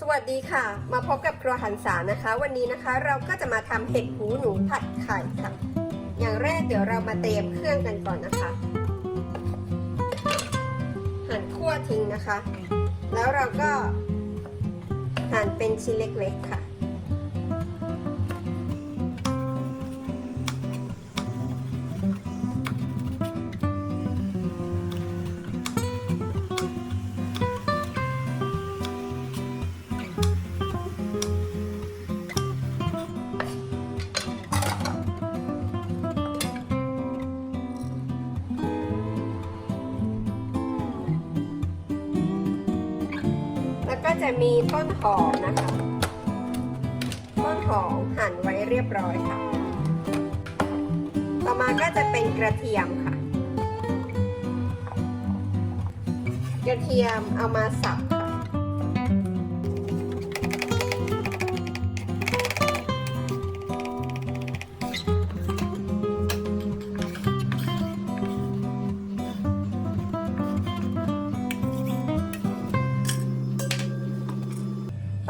สวัสดีค่ะ มาพบกับครัวหันษานะคะ วันนี้นะคะเราก็จะมาทำเห็ดหูหนูผัดไข่ค่ะ อย่างแรกเดี๋ยวเรามาเตรียมเครื่องกันก่อนนะคะ หั่นขั้วทิ้งนะคะ แล้วเราก็หั่นเป็นชิ้นเล็กๆค่ะ จะมีต้นหอมนะคะ ต้นหอมหั่นไว้เรียบร้อยค่ะ ต่อมาก็จะเป็นกระเทียมค่ะ กระเทียมเอามาสับ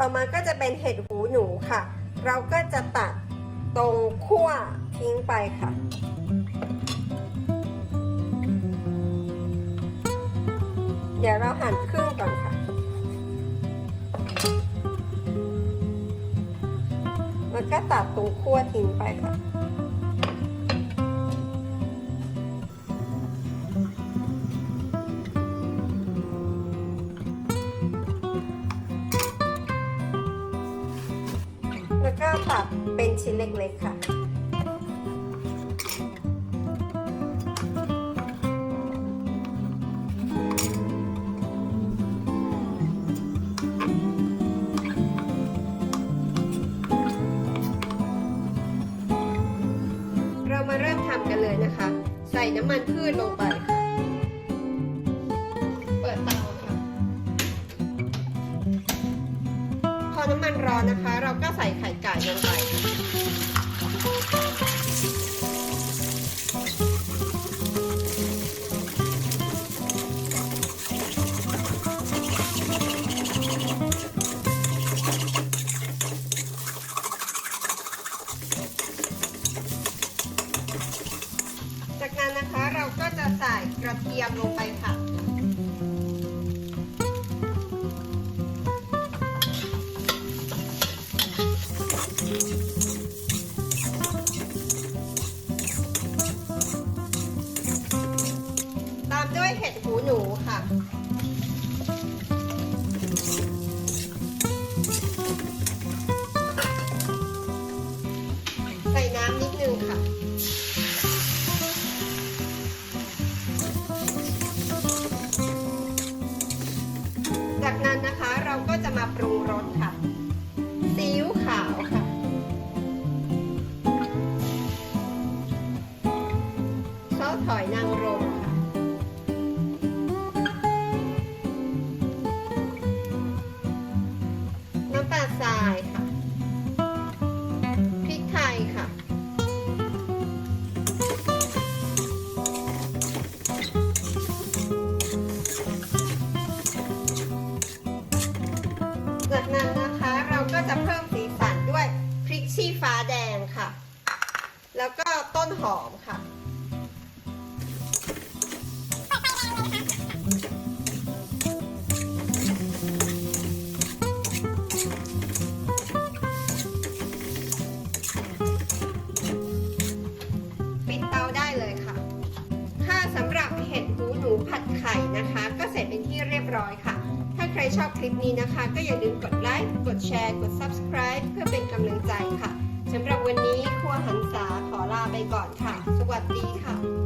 ต่อมาก็จะเป็นเห็ดหูหนูค่ะ เราก็จะตัดตรงขั้วทิ้งไปค่ะ เดี๋ยวเราหั่นครึ่งก่อนค่ะแล้วก็ตัดตรงขั้วทิ้งไปค่ะ แล้วก็ตัดเป็นชิ้นเล็กๆค่ะ เรามาเริ่มทำกันเลยนะคะ ใส่น้ำมันพืชลงไปค่ะ น้ำมันร้อนนะคะ เราก็ใส่ไข่ไก่ลงไปจากนั้นนะคะเราก็จะใส่กระเทียมลงไปค่ะ อมค่ะ ปิดเตาได้เลยค่ะ ค่ะสำหรับเห็ดหูหนูผัดไข่นะคะ ก็เสร็จเป็นที่เรียบร้อยค่ะ ถ้าใครชอบคลิปนี้นะคะ ก็อย่าลืมกดไลค์ กดแชร์ กด subscribe เพื่อเป็นกำลังใจค่ะ สำหรับวันนี้ครัวหันษาขอลาไปก่อนค่ะ สวัสดีค่ะ